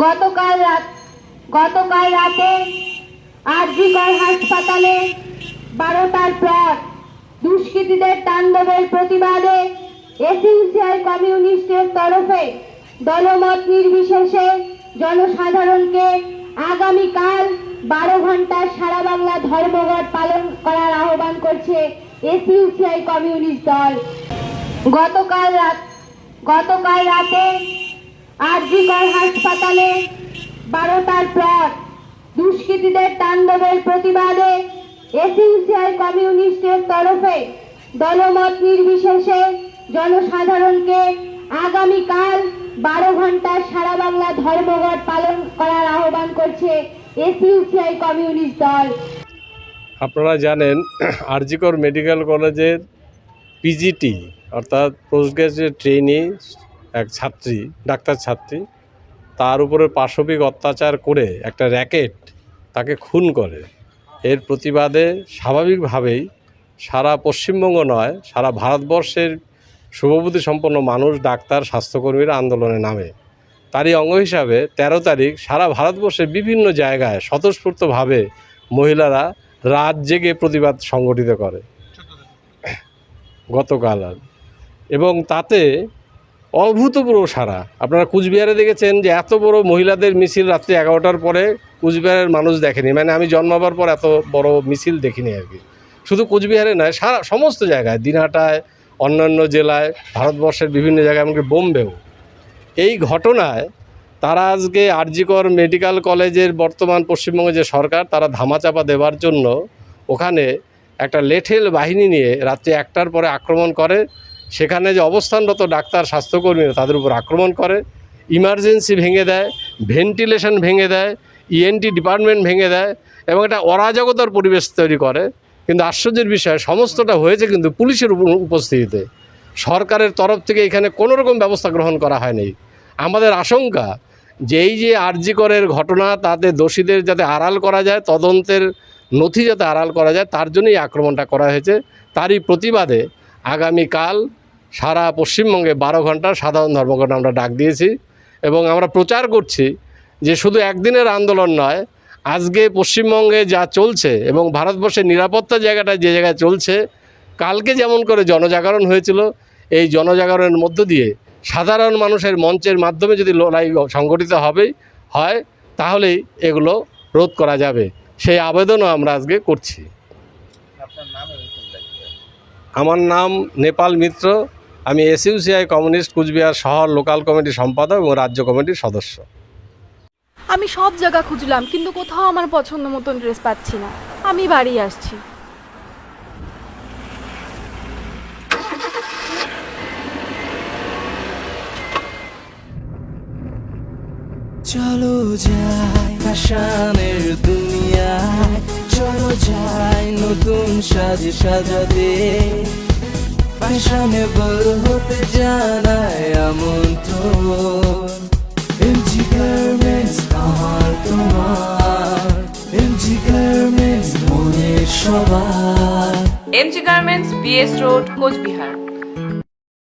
গতকাল রাত গতকাল রাতে আরজিকর হাসপাতালে বারোটার পর দুষ্কৃতীদের তাণ্ডবের প্রতিবাদে এসইউসিআই কমিউনিস্টের তরফে দলমত নির্বিশেষে জনসাধারণকে আগামীকাল বারো ঘণ্টার সারা বাংলা ধর্মঘট পালন করার আহ্বান করছে এসইউসিআই কমিউনিস্ট দল। গতকাল রাত গতকাল রাতে আরজিকর হাসপাতালে বারোটার পর দুষ্কৃতীদের তাণ্ডবের প্রতিবাদে এসইউসিআই কমিউনিস্টের তরফে দলমত নির্বিশেষে জনসাধারণকে আগামীকাল বারো ঘণ্টার সারা বাংলা ধর্মঘট পালন করার আহ্বান করছে এসইউসিআই কমিউনিস্ট দল। আপনারা জানেন আরজিকর মেডিকেল কলেজের পিজিটি অর্থাৎ পোস্ট গ্রাজুয়েট ট্রেনি এক ছাত্রী, ডাক্তার ছাত্রী, তার উপরে পাশবিক অত্যাচার করে একটা র্যাকেট তাকে খুন করে। এর প্রতিবাদে স্বাভাবিকভাবেই সারা পশ্চিমবঙ্গ নয়, সারা ভারতবর্ষের শুভবুদ্ধি সম্পন্ন মানুষ ডাক্তার, স্বাস্থ্যকর্মীরা আন্দোলনে নামে। তারই অঙ্গ হিসাবে ১৩ তারিখ সারা ভারতবর্ষের বিভিন্ন জায়গায় স্বতঃস্ফূর্তভাবে মহিলারা রাত জেগে প্রতিবাদ সংগঠিত করে। গতকাল আর। এবং তাতে অভূতপূর্ব সারা। আপনারা কুচবিহারে দেখেছেন যে এত বড় মহিলাদের মিছিল রাত্রি এগারোটার পরে কুচবিহারের মানুষ দেখেনি। মানে আমি জন্মাবার পর এত বড় মিছিল দেখিনি আর কি। শুধু কুচবিহারে নয়, সারা, সমস্ত জায়গায়, দিনহাটায়, অন্যান্য জেলায়, ভারতবর্ষের বিভিন্ন জায়গায়, এমনকি বোম্বেও। এই ঘটনায় তারা আজকে আরজিকর মেডিকেল কলেজের বর্তমান পশ্চিমবঙ্গে যে সরকার, তারা ধামাচাপা দেওয়ার জন্য ওখানে একটা লেঠেল বাহিনী নিয়ে রাত্রি একটার পরে আক্রমণ করে। সেখানে যে অবস্থানরত ডাক্তার, স্বাস্থ্যকর্মীরা তাদের উপর আক্রমণ করে, ইমার্জেন্সি ভেঙে দেয়, ভেন্টিলেশন ভেঙে দেয় ইএনটি ডিপার্টমেন্ট ভেঙে দেয় এবং একটা অরাজকতার পরিবেশ তৈরি করে। কিন্তু আশ্চর্যের বিষয়, সমস্তটা হয়েছে কিন্তু পুলিশের উপ- উপস্থিতিতে। সরকারের তরফ থেকে এখানে কোনো রকম ব্যবস্থা গ্রহণ করা হয়নি। আমাদের আশঙ্কা যে এই যে আরজিকরের ঘটনা, তাতে দোষীদের যাতে আড়াল করা যায়, তদন্তের নথি যাতে আড়াল করা যায়, তার জন্যই আক্রমণটা করা হয়েছে। তারই প্রতিবাদে আগামীকাল সারা পশ্চিমবঙ্গে বারো ঘণ্টা সাধারণ ধর্মঘট আমরা ডাক দিয়েছি এবং আমরা প্রচার করছি যে শুধু একদিনের আন্দোলন নয়, আজকে পশ্চিমবঙ্গে যা চলছে এবং ভারতবর্ষের নিরাপত্তা জায়গাটা যে জায়গায় চলছে, কালকে যেমন করে জনজাগরণ হয়েছিল, এই জনজাগরণের মধ্য দিয়ে সাধারণ মানুষের মঞ্চের মাধ্যমে যদি লড়াই সংগঠিত হবে, হয় তাহলেই এগুলো রোধ করা যাবে। সেই আবেদনও আমরা আজকে করছি। আমার নাম নেপাল মিত্র। আমি এসইউসিআই কমিউনিস্ট কুচবিহার শহর লোকাল কমিটির সম্পাদক এবং রাজ্য কমিটির সদস্য। আমি সব জায়গা খুঁজলাম কিন্তু কোথাও আমার পছন্দ মতন ড্রেস পাচ্ছি না। আমি বাড়ি আসছি। চলো যাই ফ্যাশনের দুনিয়ায় চলো যাই নতুন সাজে সাজাতে। ফ্যাশনেবল হতে জানায় আমন্ত্রণ। এমজি গার্মেন্টস আমার তোমার। এমজি গার্মেন্টস মনের সবার। MG garments BS road Cooch Behar.